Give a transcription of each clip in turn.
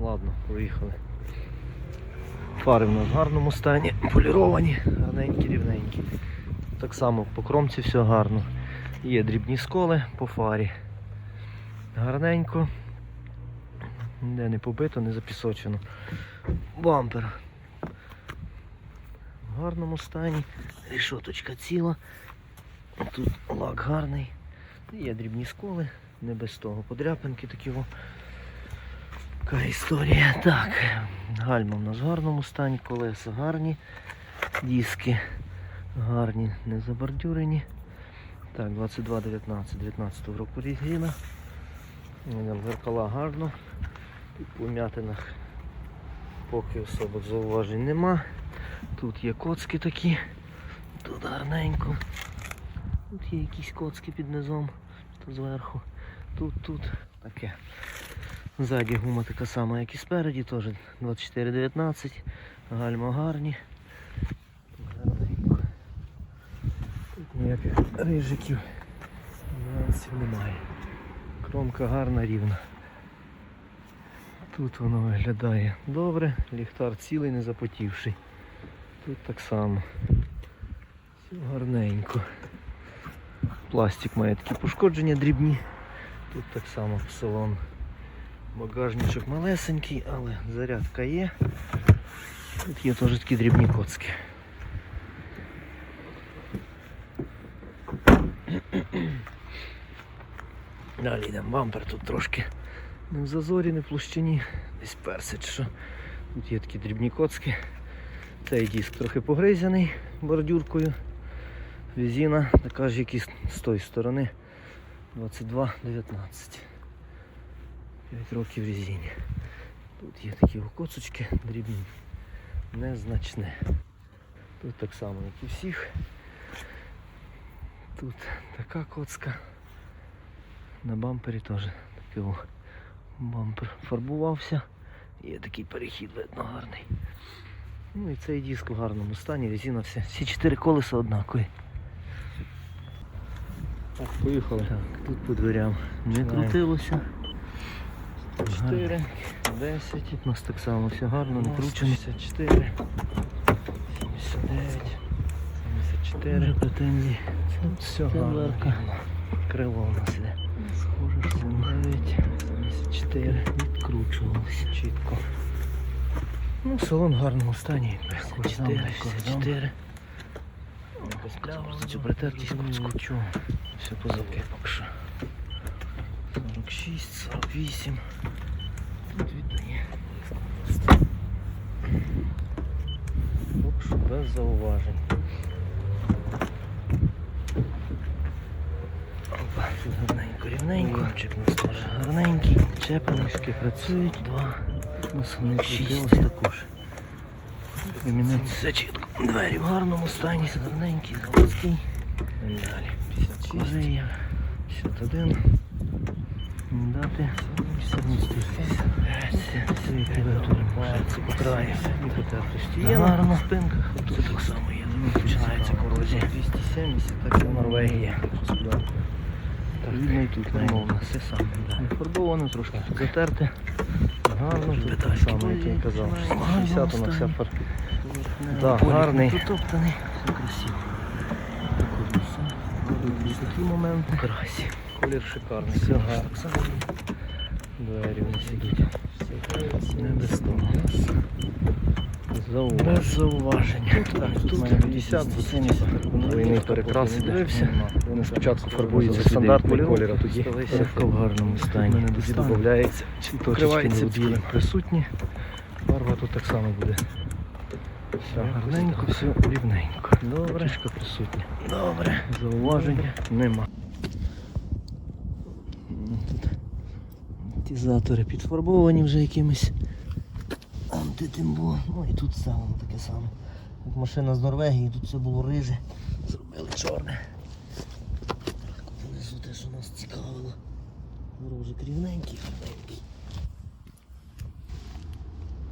Ладно, поїхали. Фари в нас в гарному стані, поліровані, гарненькі, рівненькі. Так само по кромці все гарно. Є дрібні сколи по фарі. Гарненько. Ніде не побито, не запісочено. Бампер. В гарному стані. Рішоточка ціла. Тут лак гарний. Є дрібні сколи, не без того. Подряпинки такі. Така історія. Так, гальма в нас в гарному стані, колеса гарні, диски гарні, не забордюрені. Так, 22-19, 19 року резина. Зеркала гарно. По м'ятинах поки особо зауважень нема. Тут є коцки такі, тут гарненько. Тут є якісь коцки під низом, тут зверху. Тут, тут таке. Ззаді гума така сама, як і спереді, теж 24-19. Гальма гарні. Тут ніяких рижиків, нюансів немає. Кромка гарна, рівна. Тут воно виглядає добре, ліхтар цілий, не запотівший. Тут так само. Все гарненько. Пластик має такі пошкодження дрібні. Тут так само салон. Багажничок малесенький, але зарядка є. Тут є теж такі дрібні коцки. Далі йдемо бампер тут трошки не в зазорі, не в площині, десь персить, що тут є такі дрібні коцки. Цей диск трохи погризяний бордюркою. Резина така ж, як і з тої сторони 22-19. 5 років резині. Тут є такі коцочки дрібні, незначне. Тут так само, як і всіх. Тут така коцка. На бампері теж такий о, бампер фарбувався. Є такий перехід видно гарний. Ну і цей диск в гарному стані, резина вся. Всі чотири колеса однакові. Так, поїхали. Так, тут по дверям не крутилося. 4, 10, Тут у нас так само все гарно, не кручено. 74, 79. 74. Дуже претензії. Все гарно. Крило у нас іде. Схоже, 79. 74. Відкручувалося чітко. Ну, салон в гарному стані. 74, 54. Просто цю притертість куцку. Все позаки поки що. 46, 48. Тут віддає. Поки що без зауважень. Опа, тут гарненько, рівненько. Чек у нас теж гарненький. Чепанишки працюють. Два. Тут у нас вони шість також. Ремінець все чітко. Двері в гарному стані, гарненький, заводський. Далі. 56. Корея. 51. Дати. 74. Це по краю. Є гарно спинках. Тут так само є. Починається корозія. 270, так і. Сюди. Так, ну і тут наймовно. Все саме. Фарбовано, трошки затерте. Гарно, тут так само, як я казав. 60 у нас вся фар. Да, гарний. Все красиво. Такі моменти. Красі. Колір шикарний. Все гарно. Двері вони сидять. Не без того. Зауваження. Без зауважень. Так, Тут тут 50, 70. Двойний перекрас дивився. Вони спочатку фарбуються стандартний стандартний колір, а тоді Легко в гарному стані. Тоді додається, покривається білим. Присутні. Фарба тут так само буде. Все гарненько, все рівненько. Добре. Присутня. Добре. Зауваження нема. Тут амортизатори підфарбовані вже якимось антитимбо. Ну і тут саме таке саме. Як машина з Норвегії, тут все було риже. Зробили чорне. Внизу те, що нас цікавило. Ворожик рівненький, гарненький.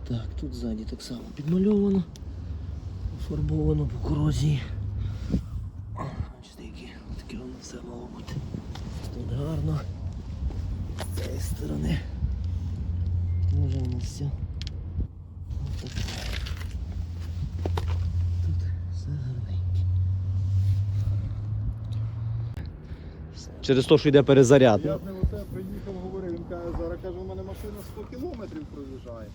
Так, тут ззаді так само підмальовано, пофарбовано по корозії. Бачите, таке воно все мало бути. Тут гарно. З цієї сторони. місця. Отак. Тут все гарненьке. Через те, що йде перезаряд. Я з ним оце приїхав, говорив, він каже, зараз каже, у мене машина 100 кілометрів проїжджає.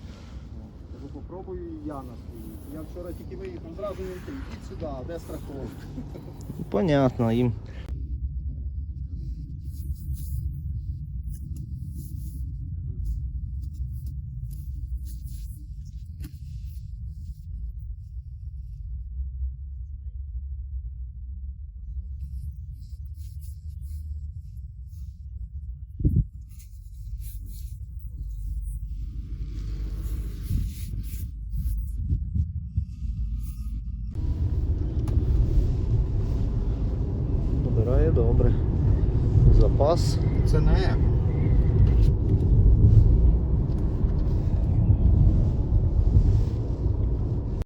Кажу, попробую і я на своїй. Я вчора тільки виїхав, зразу він ти, йдіть сюди, де страховка? Понятно, їм. Добре. Запас. Це не еко.